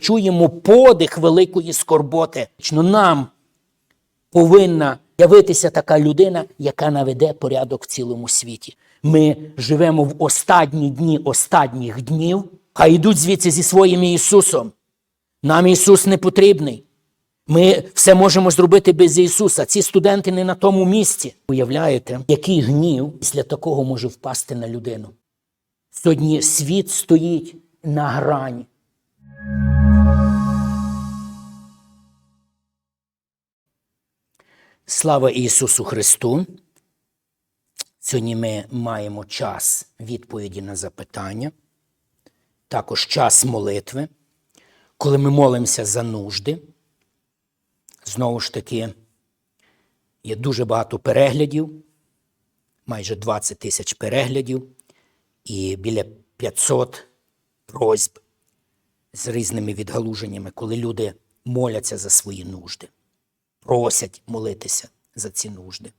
чуємо подих великої скорботи. Нам повинна явитися така людина, яка наведе порядок в цілому світі. Ми живемо в останні дні останніх днів, хай йдуть звідси зі своїм Ісусом. Нам Ісус не потрібний. Ми все можемо зробити без Ісуса. Ці студенти не на тому місці. Уявляєте, який гнів після такого може впасти на людину? Сьогодні світ стоїть на грані. Слава Ісусу Христу! Сьогодні ми маємо час відповіді на запитання, також час молитви, коли ми молимося за нужди. Знову ж таки, є дуже багато переглядів, майже 20 тисяч переглядів і біля 500 просьб з різними відгалуженнями, коли люди моляться за свої нужди, просять молитися за ці нужди.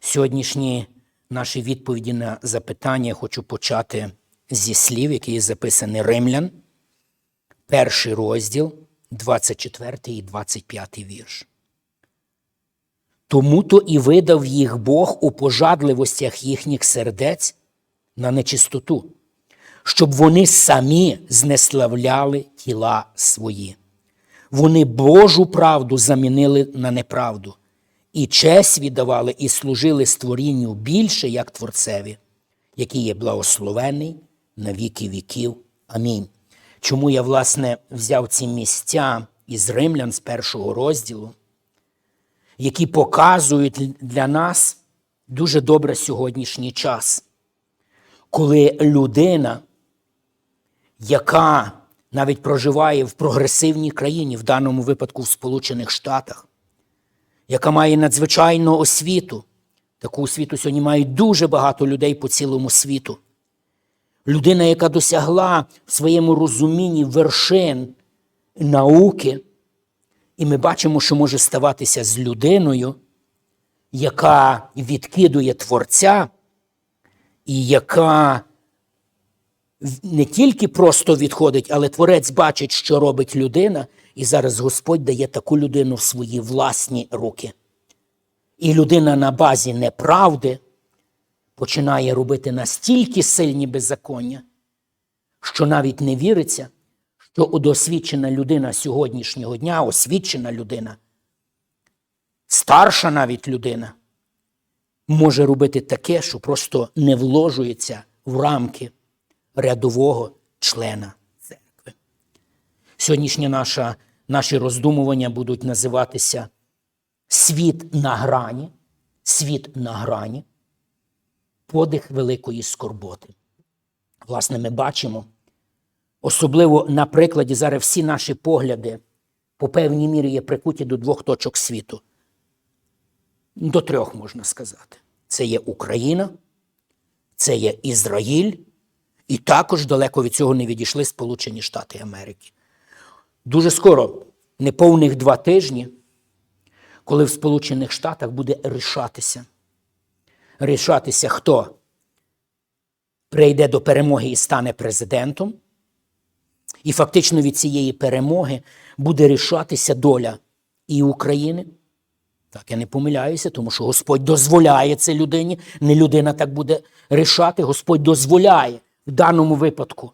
Сьогоднішні наші відповіді на запитання хочу почати зі слів, які є записані Римлян, перший розділ, 24 і 25 вірш. Тому то і видав їх Бог у пожадливостях їхніх сердець на нечистоту, щоб вони самі знеславляли тіла свої. Вони Божу правду замінили на неправду, і честь віддавали і служили створінню більше, як Творцеві, який є благословений на віки віків. Амінь. Чому я, власне, взяв ці місця із римлян з першого розділу, які показують для нас дуже добре сьогоднішній час, коли людина, яка навіть проживає в прогресивній країні, в даному випадку в Сполучених Штатах, яка має надзвичайну освіту, таку освіту сьогодні мають дуже багато людей по цілому світу. Людина, яка досягла в своєму розумінні вершин науки, і ми бачимо, що може ставатися з людиною, яка відкидує Творця, і яка не тільки просто відходить, але Творець бачить, що робить людина, і зараз Господь дає таку людину в свої власні руки. І людина на базі неправди починає робити настільки сильні беззаконня, що навіть не віриться, що удосвідчена людина сьогоднішнього дня, освічена людина, старша навіть людина, може робити таке, що просто не вложується в рамки рядового члена церкви. Сьогоднішні наша, наші роздумування будуть називатися Світ на грані, світ на грані подих великої скорботи. Власне, ми бачимо, особливо на прикладі зараз всі наші погляди по певній мірі є прикуті до двох точок світу. До трьох можна сказати. Це є Україна, це є Ізраїль, і також далеко від цього не відійшли Сполучені Штати Америки. Дуже скоро, неповних два тижні, коли в Сполучених Штатах буде рішатися рішатися, хто прийде до перемоги і стане президентом. І фактично від цієї перемоги буде рішатися доля і України. Так, я не помиляюся, тому що Господь дозволяє це людині. Не людина так буде рішати, Господь дозволяє в даному випадку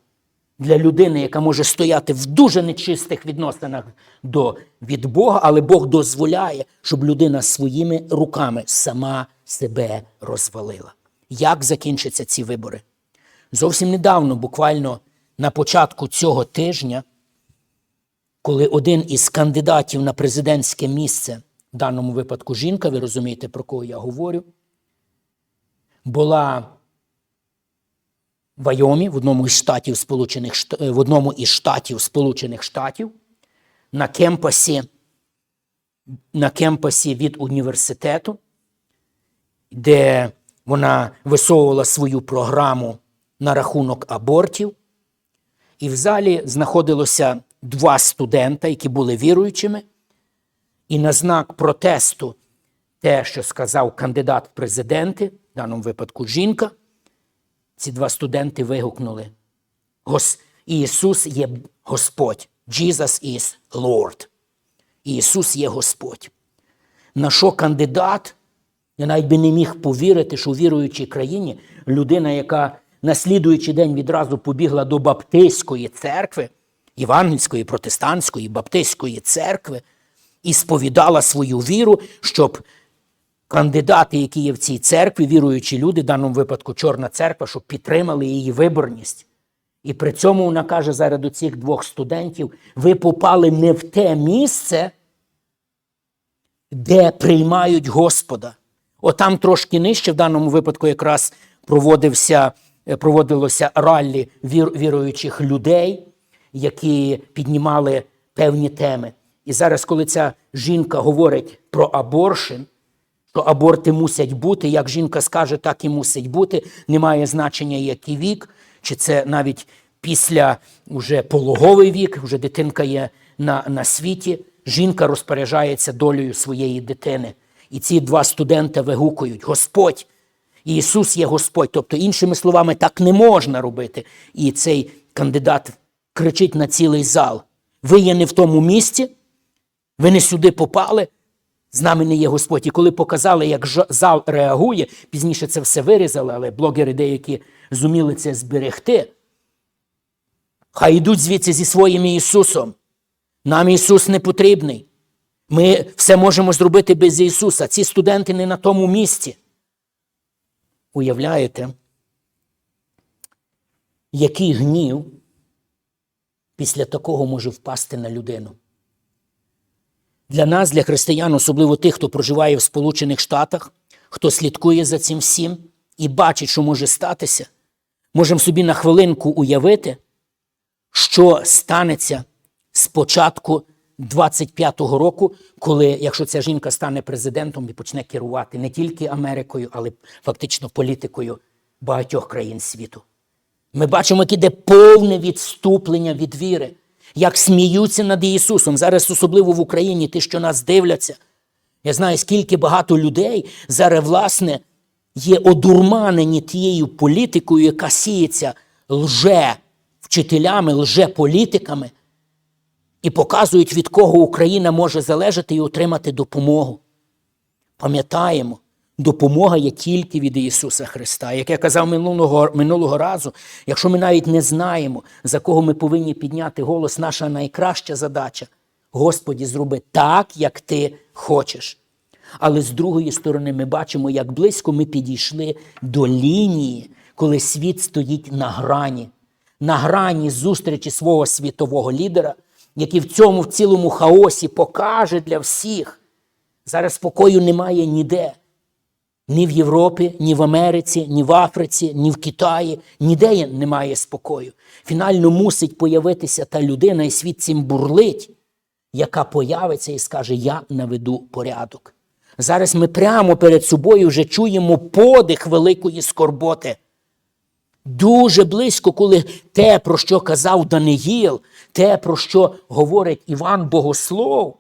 для людини, яка може стояти в дуже нечистих відносинах до, від Бога, але Бог дозволяє, щоб людина своїми руками сама себе розвалила. Як закінчаться ці вибори? Зовсім недавно, буквально на початку цього тижня, коли один із кандидатів на президентське місце, в даному випадку жінка, ви розумієте, про кого я говорю, була Вайомі, в одному із штатів Сполучених в одному із штатів Сполучених Штатів, на кемпасі, на кемпасі від університету, де вона висовувала свою програму на рахунок абортів. І в залі знаходилося два студента, які були віруючими. І на знак протесту те, що сказав кандидат в президенти, в даному випадку жінка, ці два студенти вигукнули: Гос... Ісус є Господь Jesus is Lord. Ісус є Господь. На що кандидат? Я навіть би не міг повірити, що у віруючій країні людина, яка на слідуючий день відразу побігла до Баптистської церкви, Євангельської, протестантської, Баптистської церкви, і сповідала свою віру, щоб кандидати, які є в цій церкві, віруючі люди, в даному випадку Чорна церква, щоб підтримали її виборність. І при цьому вона каже зараз до цих двох студентів: ви попали не в те місце, де приймають Господа. Отам трошки нижче, в даному випадку якраз проводився, е, проводилося раллі вір, віруючих людей, які піднімали певні теми. І зараз, коли ця жінка говорить про аборшин, що аборти мусять бути, як жінка скаже, так і мусить бути, немає значення, який вік, чи це навіть після вже пологовий вік, вже дитинка є на, на світі, жінка розпоряджається долею своєї дитини. І ці два студенти вигукують: Господь, Ісус є Господь. Тобто, іншими словами, так не можна робити. І цей кандидат кричить на цілий зал: ви є не в тому місці, ви не сюди попали. З нами не є Господь. І коли показали, як зал реагує, пізніше це все вирізали, але блогери деякі зуміли це зберегти. Хай йдуть звідси зі своїм Ісусом. Нам Ісус не потрібний. Ми все можемо зробити без Ісуса. Ці студенти не на тому місці. Уявляєте, який гнів після такого може впасти на людину? Для нас, для християн, особливо тих, хто проживає в Сполучених Штатах, хто слідкує за цим всім і бачить, що може статися, можемо собі на хвилинку уявити, що станеться з початку 25-го року, коли, якщо ця жінка стане президентом і почне керувати не тільки Америкою, але фактично політикою багатьох країн світу. Ми бачимо, як іде повне відступлення від віри, як сміються над Ісусом. Зараз, особливо в Україні, ті, що нас дивляться. Я знаю, скільки багато людей зараз, власне, є одурманені тією політикою, яка сіється лже вчителями, лже політиками, і показують, від кого Україна може залежати і отримати допомогу. Пам'ятаємо, допомога є тільки від Ісуса Христа. Як я казав минулого, минулого разу, якщо ми навіть не знаємо, за кого ми повинні підняти голос, наша найкраща задача Господі, зроби так, як ти хочеш. Але з другої сторони, ми бачимо, як близько ми підійшли до лінії, коли світ стоїть на грані, на грані зустрічі свого світового лідера, який в цьому в цілому хаосі покаже для всіх. Зараз спокою немає ніде. Ні в Європі, ні в Америці, ні в Африці, ні в Китаї. Ніде немає спокою. Фінально мусить появитися та людина, і світ цим бурлить, яка появиться і скаже: Я наведу порядок. Зараз ми прямо перед собою вже чуємо подих великої скорботи. Дуже близько, коли те, про що казав Даниїл, те, про що говорить Іван Богослов,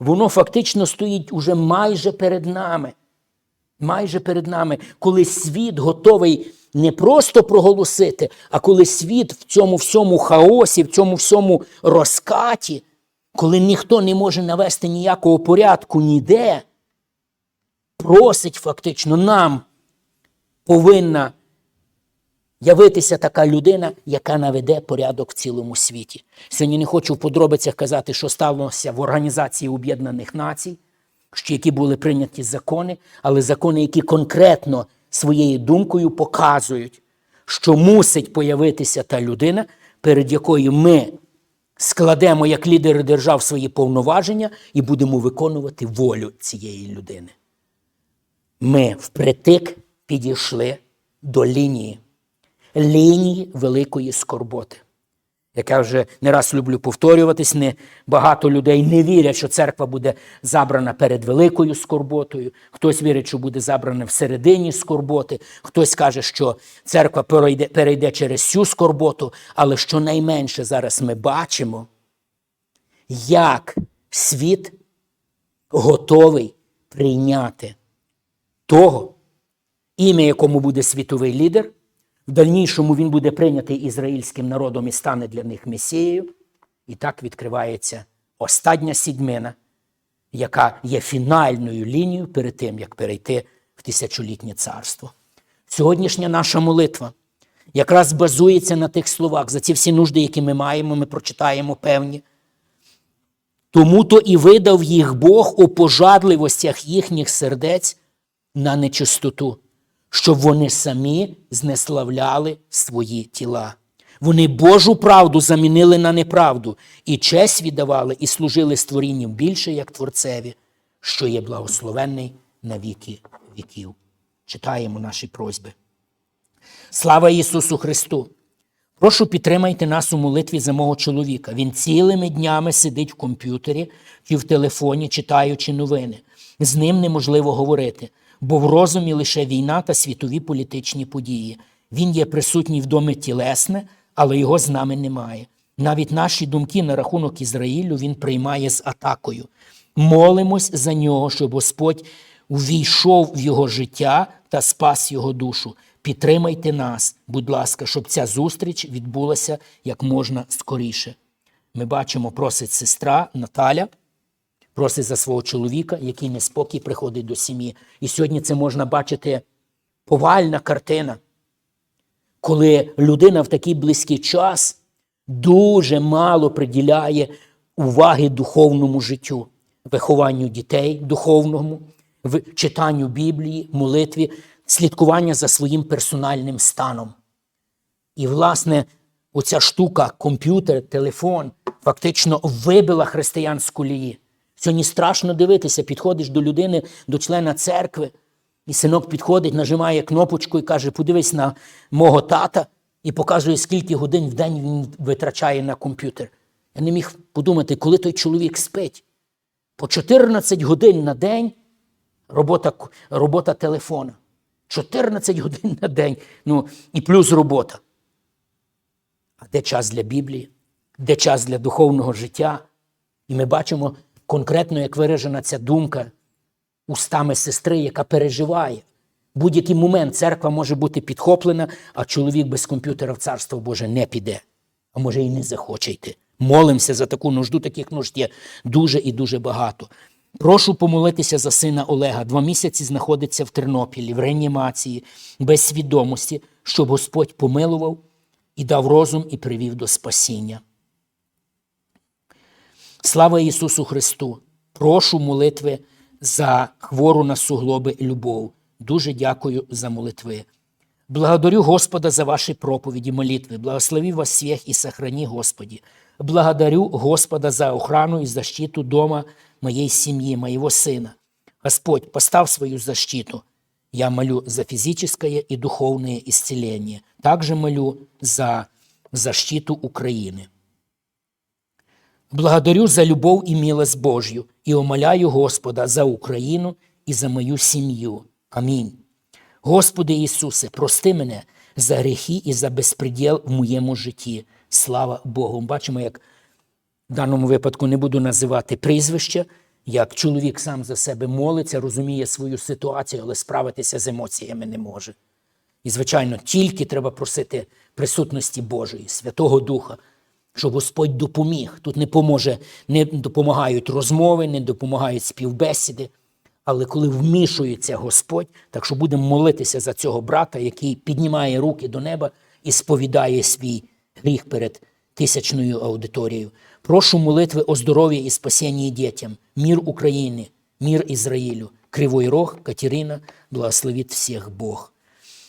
воно фактично стоїть уже майже перед нами. Майже перед нами, коли світ готовий не просто проголосити, а коли світ в цьому всьому хаосі, в цьому всьому розкаті, коли ніхто не може навести ніякого порядку ніде, просить фактично нам повинна явитися така людина, яка наведе порядок в цілому світі. Сьогодні не хочу в подробицях казати, що сталося в Організації Об'єднаних Націй, які були прийняті закони, але закони, які конкретно своєю думкою показують, що мусить появитися та людина, перед якою ми складемо як лідери держав свої повноваження і будемо виконувати волю цієї людини. Ми впритик підійшли до лінії, лінії великої скорботи. Як я вже не раз люблю повторюватись, не багато людей не вірять, що церква буде забрана перед великою скорботою. Хтось вірить, що буде забрана всередині скорботи, хтось каже, що церква перейде, перейде через цю скорботу, але щонайменше зараз ми бачимо, як світ готовий прийняти того, ім'я якому буде світовий лідер. В дальнішому він буде прийнятий ізраїльським народом і стане для них месією. І так відкривається остання сідьмина, яка є фінальною лінією перед тим, як перейти в тисячолітнє царство. Сьогоднішня наша молитва якраз базується на тих словах. За ці всі нужди, які ми маємо, ми прочитаємо певні. Тому то і видав їх Бог у пожадливостях їхніх сердець на нечистоту, щоб вони самі знеславляли свої тіла. Вони Божу правду замінили на неправду, і честь віддавали, і служили створінням більше, як Творцеві, що є благословенний на віки віків. Читаємо наші просьби. Слава Ісусу Христу! Прошу підтримайте нас у молитві за мого чоловіка. Він цілими днями сидить в комп'ютері чи в телефоні, читаючи новини. З ним неможливо говорити, бо в розумі лише війна та світові політичні події. Він є присутній в домі тілесне, але його з нами немає. Навіть наші думки на рахунок Ізраїлю він приймає з атакою. Молимось за нього, щоб Господь увійшов в його життя та спас його душу. Підтримайте нас, будь ласка, щоб ця зустріч відбулася як можна скоріше. Ми бачимо, просить сестра Наталя, просить за свого чоловіка, який неспокій приходить до сім'ї. І сьогодні це можна бачити повальна картина, коли людина в такий близький час дуже мало приділяє уваги духовному життю, вихованню дітей духовному, читанню Біблії, молитві, слідкування за своїм персональним станом. І, власне, оця штука, комп'ютер, телефон, фактично вибила християн з колії. Сьогодні страшно дивитися, підходиш до людини, до члена церкви, і синок підходить, нажимає кнопочку і каже: подивись на мого тата і показує, скільки годин в день він витрачає на комп'ютер. Я не міг подумати, коли той чоловік спить. По 14 годин на день робота, робота телефона. 14 годин на день. Ну, і плюс робота. А де час для Біблії? Де час для духовного життя? І ми бачимо конкретно, як виражена ця думка устами сестри, яка переживає. Будь-який момент церква може бути підхоплена, а чоловік без комп'ютера в царство Боже не піде, а може і не захоче йти. Молимося за таку нужду, таких нужд є дуже і дуже багато. Прошу помолитися за сина Олега. Два місяці знаходиться в Тернопілі, в реанімації, без свідомості, щоб Господь помилував і дав розум і привів до спасіння. Слава Ісусу Христу! Прошу молитви за хвору на суглоби любов. Дуже дякую за молитви. Благодарю Господа за ваши проповеди, молитвы. Благослови вас всех и сохрани, Господи. Благодарю Господа за охрану и защиту дома моей семьи, моего сына. Господь, поставь свою защиту. Я молю за физическое и духовное исцеление. Также молю за защиту Украины. Благодарю за любов і милость Божью і умоляю Господа за Україну і за мою сім'ю. Амінь. Господи Ісусе, прости мене за гріхи і за безпреділ в моєму житті. Слава Богу. Бачимо, як в даному випадку не буду називати прізвище, як чоловік сам за себе молиться, розуміє свою ситуацію, але справитися з емоціями не може. І, звичайно, тільки треба просити присутності Божої, Святого Духа, щоб Господь допоміг. Тут не поможе, не допомагають розмови, не допомагають співбесіди. Але коли вмішується Господь, так що будемо молитися за цього брата, який піднімає руки до неба і сповідає свій гріх перед тисячною аудиторією. Прошу молитви о здоров'ї і спасінні дітям, мір України, мір Ізраїлю, Кривий Рог, Катерина, благословить всіх Бог.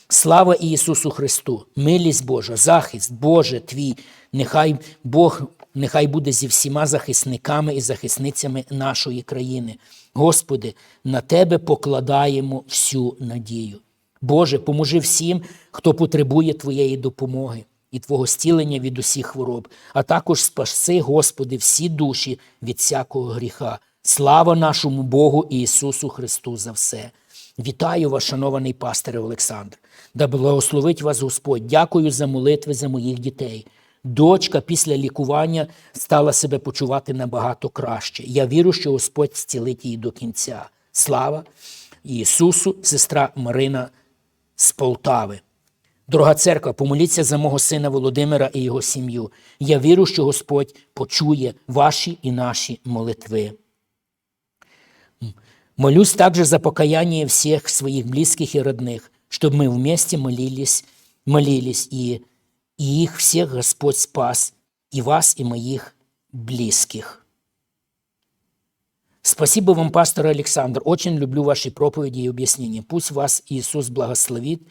Слава Ісусу Христу, милість Божа, захист Боже Твій, нехай Бог нехай буде зі всіма захисниками і захисницями нашої країни. Господи, на Тебе покладаємо всю надію. Боже, поможи всім, хто потребує Твоєї допомоги і Твого стілення від усіх хвороб, а також спаси, Господи, всі душі від всякого гріха. Слава нашому Богу Ісусу Христу за все. Вітаю вас, шанований пастире Олександр. Да благословить вас Господь. Дякую за молитви за моїх дітей Дочка після лікування стала себе почувати набагато краще. Я вірю, що Господь зцілить її до кінця. Слава Ісусу, сестра Марина з Полтави. Дорога церква, помоліться за мого сина Володимира і його сім'ю. Я вірю, що Господь почує ваші і наші молитви. Молюсь также за покаяние всех своих близких и родных, чтобы мы вместе молились, молились, и, и их всех Господь спас, и вас, и моих близких. Спасибо вам, пастор Александр. Очень люблю ваши проповеди и объяснения. Пусть вас Иисус благословит.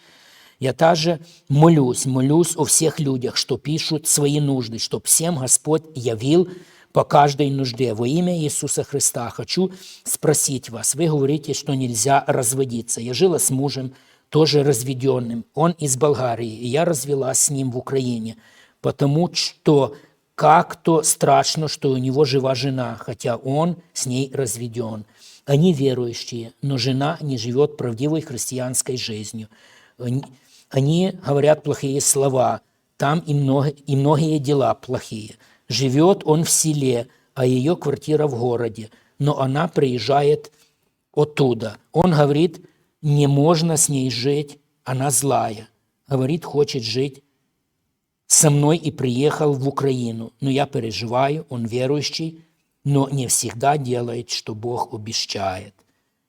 Я также молюсь, молюсь о всех людях, что пишут свои нужды, чтобы всем Господь явил по каждой нужде. Во имя Иисуса Христа хочу спросить вас. Вы говорите, что нельзя разводиться. Я жила с мужем, тоже разведенным. Он из Болгарии, и я развелась с ним в Украине, потому что как-то страшно, что у него жива жена, хотя он с ней разведен. Они верующие, но жена не живет правдивой христианской жизнью. Они говорят плохие слова, там и, много, и многие дела плохие. Живет он в селе, а ее квартира в городе, но она приезжает оттуда. Он говорит, не можно с ней жить, она злая. Говорит, хочет жить со мной и приехал в Украину. Но я переживаю, он верующий, но не всегда делает, что Бог обіщає.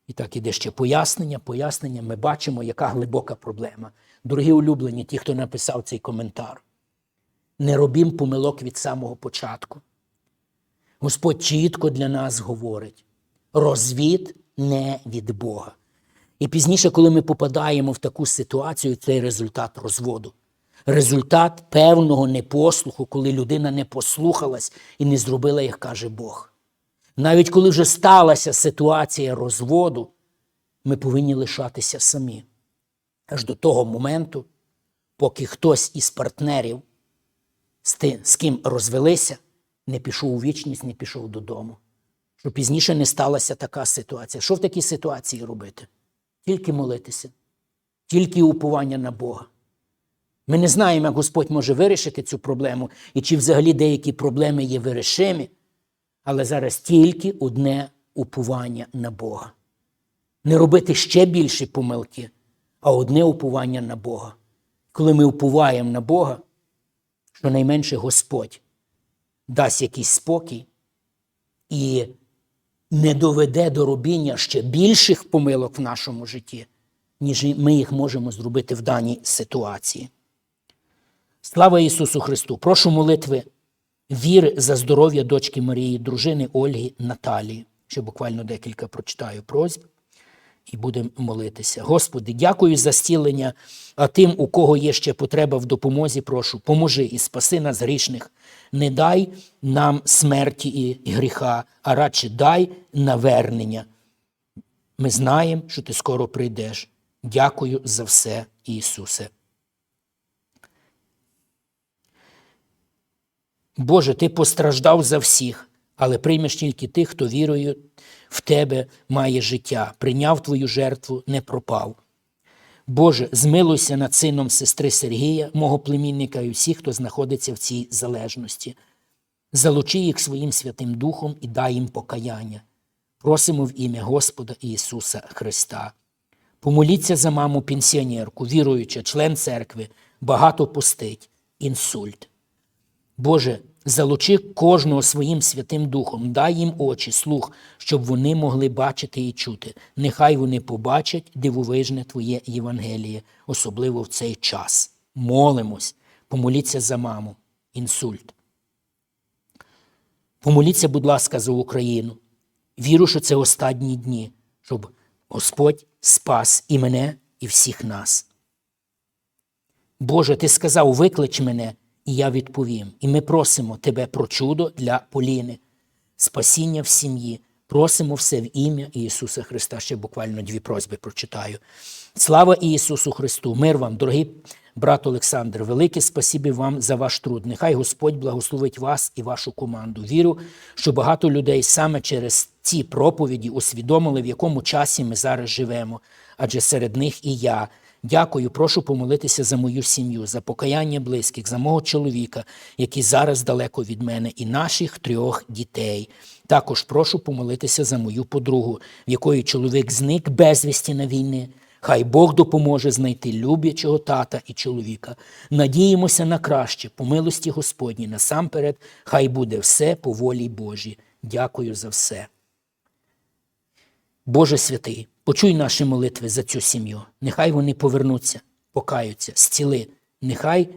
І так іде ще пояснення, пояснення. Ми бачимо, яка глибока проблема. Дорогі улюблені, ті, хто написав цей коментар. Не робім помилок від самого початку. Господь чітко для нас говорить: розвід не від Бога. І пізніше, коли ми попадаємо в таку ситуацію, це результат розводу. Результат певного непослуху, коли людина не послухалась і не зробила, як каже Бог. Навіть коли вже сталася ситуація розводу, ми повинні лишатися самі. Аж до того моменту, поки хтось із партнерів, з тим, з ким розвелися, не пішов у вічність, не пішов додому. Щоб пізніше не сталася така ситуація. Що в такій ситуації робити? Тільки молитися, тільки уповання на Бога. Ми не знаємо, як Господь може вирішити цю проблему, і чи взагалі деякі проблеми є вирішимі, але зараз тільки одне уповання на Бога. Не робити ще більші помилки, а одне уповання на Бога. Коли ми уповаємо на Бога, щонайменше Господь дасть якийсь спокій і не доведе до робіння ще більших помилок в нашому житті, ніж ми їх можемо зробити в даній ситуації. Слава Ісусу Христу! Прошу молитви віри за здоров'я дочки Марії, дружини Ольги Наталії. Ще буквально декілька прочитаю просьб і будемо молитися. Господи, дякую за зцілення, а тим, у кого є ще потреба в допомозі, прошу, поможи і спаси нас грішних. Не дай нам смерті і гріха, а радше дай навернення. Ми знаємо, що ти скоро прийдеш. Дякую за все, Ісусе. Боже, Ти постраждав за всіх, але приймеш тільки тих, хто вірою в Тебе має життя, прийняв Твою жертву, не пропав. Боже, змилуйся над сином сестри Сергія, мого племінника і всіх, хто знаходиться в цій залежності. Залучи їх своїм Святим Духом і дай їм покаяння. Просимо в ім'я Господа Ісуса Христа. Помоліться за маму пенсіонерку, віруюча, член церкви, багато постить, інсульт. Боже, залучи кожного своїм Святим Духом, дай їм очі, слух, щоб вони могли бачити і чути. Нехай вони побачать дивовижне Твоє Євангеліє, особливо в цей час. Молимось, помоліться за маму, інсульт. Помоліться, будь ласка, за Україну. Віру, що це останні дні, щоб Господь спас і мене, і всіх нас. Боже, Ти сказав, виклич мене, і я відповім. І ми просимо Тебе про чудо для Поліни, спасіння в сім'ї. Просимо все в ім'я Ісуса Христа. Ще буквально дві просьби прочитаю. Слава Ісусу Христу! Мир вам, дорогий брат Олександр, велике спасибі вам за ваш труд. Нехай Господь благословить вас і вашу команду. Вірю, що багато людей саме через ці проповіді усвідомили, в якому часі ми зараз живемо, адже серед них і я. Дякую, прошу помолитися за мою сім'ю, за покаяння близьких, за мого чоловіка, який зараз далеко від мене, і наших трьох дітей. Також прошу помолитися за мою подругу, в якої чоловік зник безвісті на війни. Хай Бог допоможе знайти люблячого тата і чоловіка. Надіємося на краще, по милості Господній. Насамперед, хай буде все по волі Божій. Дякую за все. Боже святий, почуй наші молитви за цю сім'ю. Нехай вони повернуться, покаються, зціли. Нехай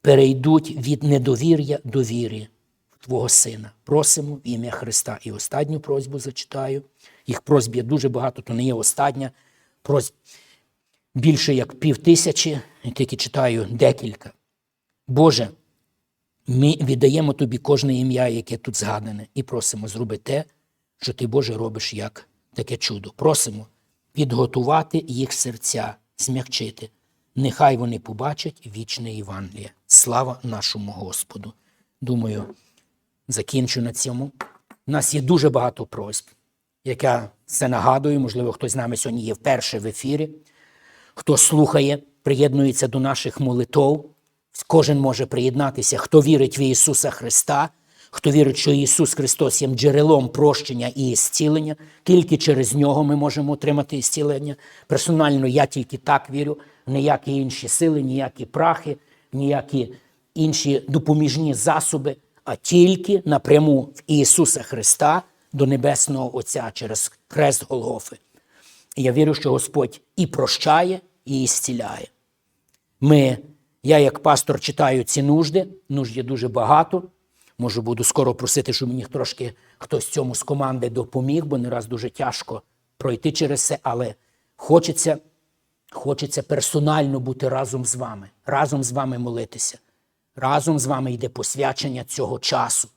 перейдуть від недовір'я до віри в Твого Сина. Просимо в ім'я Христа. І останню просьбу зачитаю. Їх просьб є дуже багато, то не є остання. Просьб більше як пів тисячі, тільки читаю декілька. Боже, ми віддаємо Тобі кожне ім'я, яке тут згадане, і просимо зроби те, що Ти, Боже, робиш як таке чудо. Просимо підготувати їх серця, змягчити. Нехай вони побачать вічне Євангеліє. Слава нашому Господу. Думаю, закінчу на цьому. У нас є дуже багато просьб, яка це нагадую, можливо, хтось з нами сьогодні є вперше в ефірі. Хто слухає, приєднується до наших молитов. Кожен може приєднатися, хто вірить в Ісуса Христа, хто вірить, що Ісус Христос є джерелом прощення і зцілення. Тільки через нього ми можемо отримати зцілення. Персонально я тільки так вірю, ніякі інші сили, ніякі прахи, ніякі інші допоміжні засоби, а тільки напряму в Ісуса Христа до Небесного Отця через хрест Голгофи. Я вірю, що Господь і прощає, і зціляє. Ми, я як пастор читаю ці нужди, нужд є дуже багато. Може, буду скоро просити, щоб мені трошки хтось цьому з команди допоміг, бо не раз дуже тяжко пройти через це, але хочеться, хочеться персонально бути разом з вами, разом з вами молитися. Разом з вами йде посвячення цього часу.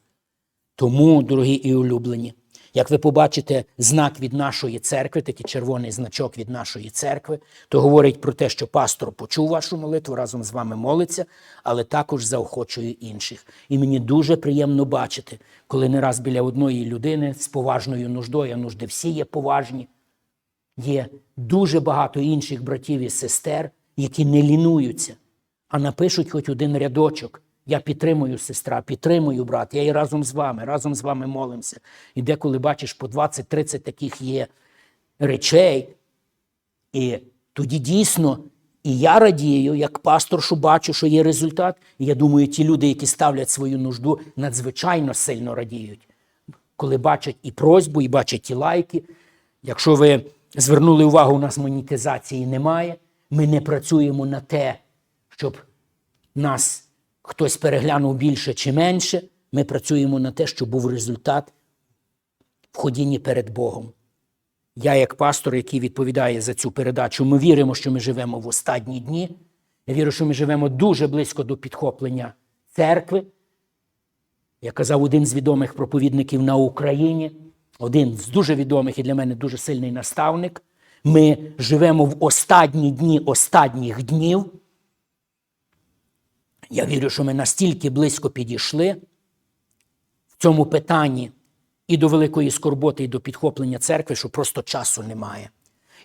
Тому, дорогі і улюблені, як ви побачите знак від нашої церкви, такий червоний значок від нашої церкви, то говорить про те, що пастор почув вашу молитву, разом з вами молиться, але також заохочує інших. І мені дуже приємно бачити, коли не раз біля одної людини з поважною нуждою, а нужди всі є поважні, є дуже багато інших братів і сестер, які не лінуються, а напишуть хоч один рядочок. Я підтримую сестра, підтримую брат, я і разом з вами, разом з вами молимося. І деколи бачиш, по 20-30 таких є речей. І тоді дійсно і я радію, як пастор, що бачу, що є результат. І я думаю, ті люди, які ставлять свою нужду, надзвичайно сильно радіють, коли бачать і просьбу, і бачать і лайки. Якщо ви звернули увагу, у нас монетизації немає, ми не працюємо на те, щоб нас хтось переглянув більше чи менше, ми працюємо на те, щоб був результат в ходінні перед Богом. Я, як пастор, який відповідає за цю передачу, ми віримо, що ми живемо в останні дні. Я вірю, що ми живемо дуже близько до підхоплення церкви. Я казав, один з відомих проповідників на Україні, один з дуже відомих і для мене дуже сильний наставник. Ми живемо в останні дні останніх днів. Я вірю, що ми настільки близько підійшли в цьому питанні і до великої скорботи, і до підхоплення церкви, що просто часу немає.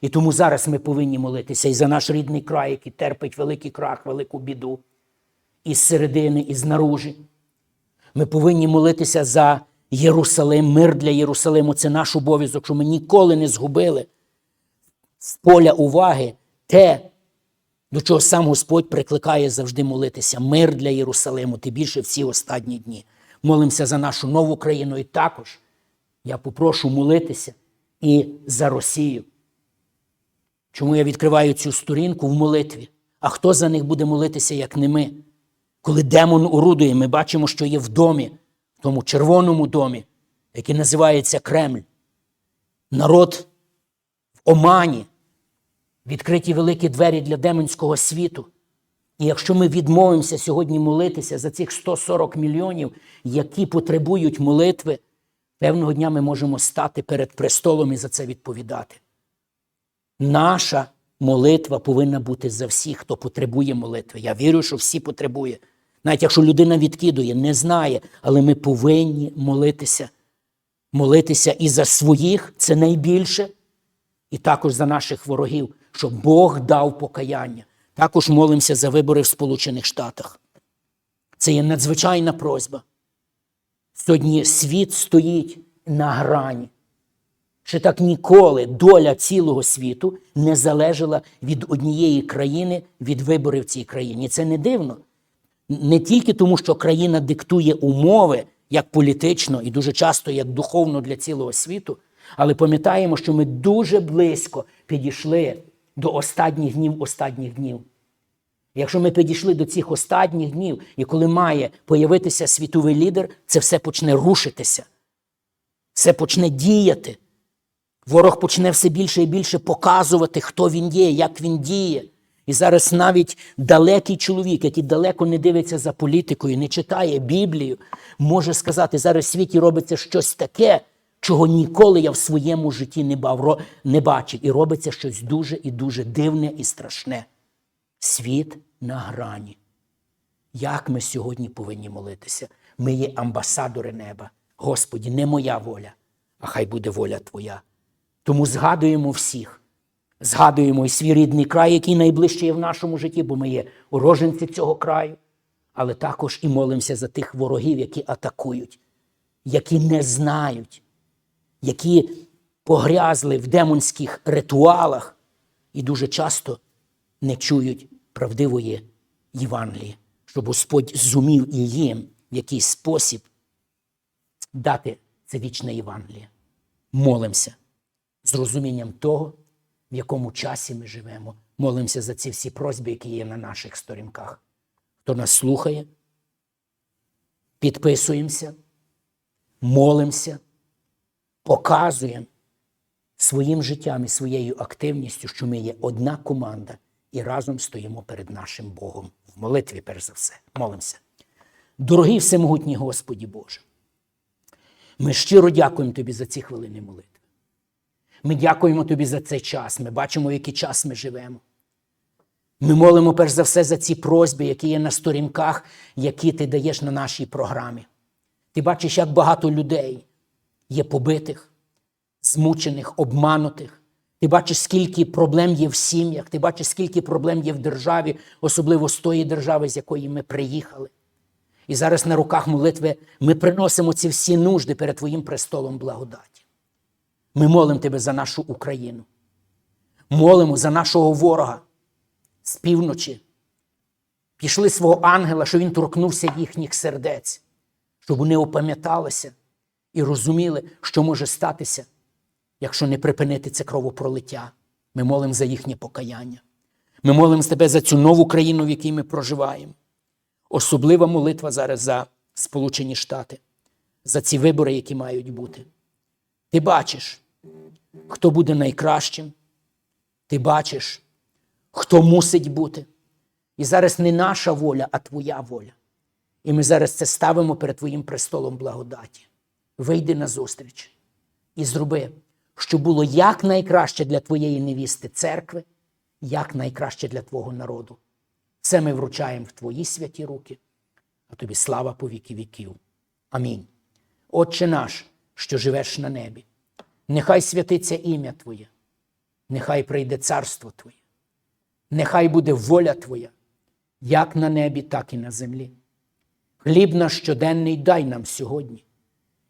І тому зараз ми повинні молитися і за наш рідний край, який терпить великий крах, велику біду, із середини, і знаружі. Ми повинні молитися за Єрусалим, мир для Єрусалиму. Це наш обов'язок, що ми ніколи не згубили з поля уваги те, до чого сам Господь прикликає завжди молитися. Мир для Єрусалиму, тим більше в ці останні дні. Молимося за нашу нову країну і також я попрошу молитися і за Росію. Чому я відкриваю цю сторінку в молитві? А хто за них буде молитися, як не ми? Коли демон орудує, ми бачимо, що є в домі, в тому червоному домі, який називається Кремль. Народ в омані, відкриті великі двері для демонського світу. І якщо ми відмовимося сьогодні молитися за цих 140 мільйонів, які потребують молитви, певного дня ми можемо стати перед престолом і за це відповідати. Наша молитва повинна бути за всіх, хто потребує молитви. Я вірю, що всі потребує. Навіть якщо людина відкидує, не знає, але ми повинні молитися. Молитися і за своїх це найбільше, і також за наших ворогів, щоб Бог дав покаяння. Також молимося за вибори в Сполучених Штатах. Це є надзвичайна просьба. Сьогодні світ стоїть на грані. Ще так ніколи доля цілого світу не залежала від однієї країни, від виборів в цій країні. Це не дивно. Не тільки тому, що країна диктує умови як політично і дуже часто як духовно для цілого світу, але пам'ятаємо, що ми дуже близько підійшли до останніх днів останніх днів. Якщо ми підійшли до цих останніх днів, і коли має появитися світовий лідер, це все почне рушитися, все почне діяти. Ворог почне все більше і більше показувати, хто він є, як він діє. І зараз навіть далекий чоловік, який далеко не дивиться за політикою, не читає Біблію, може сказати, зараз в світі робиться щось таке, чого ніколи я в своєму житті не, бав, не бачив. І робиться щось дуже і дуже дивне і страшне. Світ на грані. Як ми сьогодні повинні молитися? Ми є амбасадори неба. Господі, не моя воля, а хай буде воля Твоя. Тому згадуємо всіх. Згадуємо і свій рідний край, який найближче є в нашому житті, бо ми є уроженці цього краю, але також і молимося за тих ворогів, які атакують, які не знають, які погрязли в демонських ритуалах і дуже часто не чують правдивої Євангелії, щоб Господь зумів і їм в якийсь спосіб дати це вічне Євангеліє. Молимося з розумінням того, в якому часі ми живемо. Молимося за ці всі просьби, які є на наших сторінках. Хто нас слухає, підписуємося, молимося, показуємо своїм життям і своєю активністю, що ми є одна команда і разом стоїмо перед нашим Богом в молитві, перш за все. Молимося. Дорогий всемогутній Господі Боже, ми щиро дякуємо Тобі за ці хвилини молитви. Ми дякуємо Тобі за цей час. Ми бачимо, який час ми живемо. Ми молимо перш за все за ці просьби, які є на сторінках, які ти даєш на нашій програмі. Ти бачиш, як багато людей є побитих, змучених, обманутих. Ти бачиш, скільки проблем є в сім'ях, ти бачиш, скільки проблем є в державі, особливо з тої держави, з якої ми приїхали. І зараз на руках молитви ми приносимо ці всі нужди перед Твоїм престолом благодаті. Ми молимо Тебе за нашу Україну. Молимо за нашого ворога з півночі. Пішли свого ангела, що він торкнувся їхніх сердець, щоб вони опам'яталися і розуміли, що може статися, якщо не припинити це кровопролиття. Ми молимо за їхнє покаяння. Ми молимо Тебе за цю нову країну, в якій ми проживаємо. Особлива молитва зараз за Сполучені Штати, за ці вибори, які мають бути. Ти бачиш, хто буде найкращим. Ти бачиш, хто мусить бути. І зараз не наша воля, а Твоя воля. І ми зараз це ставимо перед Твоїм престолом благодаті. Вийди на зустріч і зроби, щоб було як найкраще для Твоєї невісти церкви, як найкраще для Твого народу. Це ми вручаємо в Твої святі руки, а тобі слава по віки віків. Амінь. Отче наш, що живеш на небі, нехай святиться ім'я Твоє, нехай прийде царство Твоє, нехай буде воля Твоя, як на небі, так і на землі. Хліб наш щоденний дай нам сьогодні,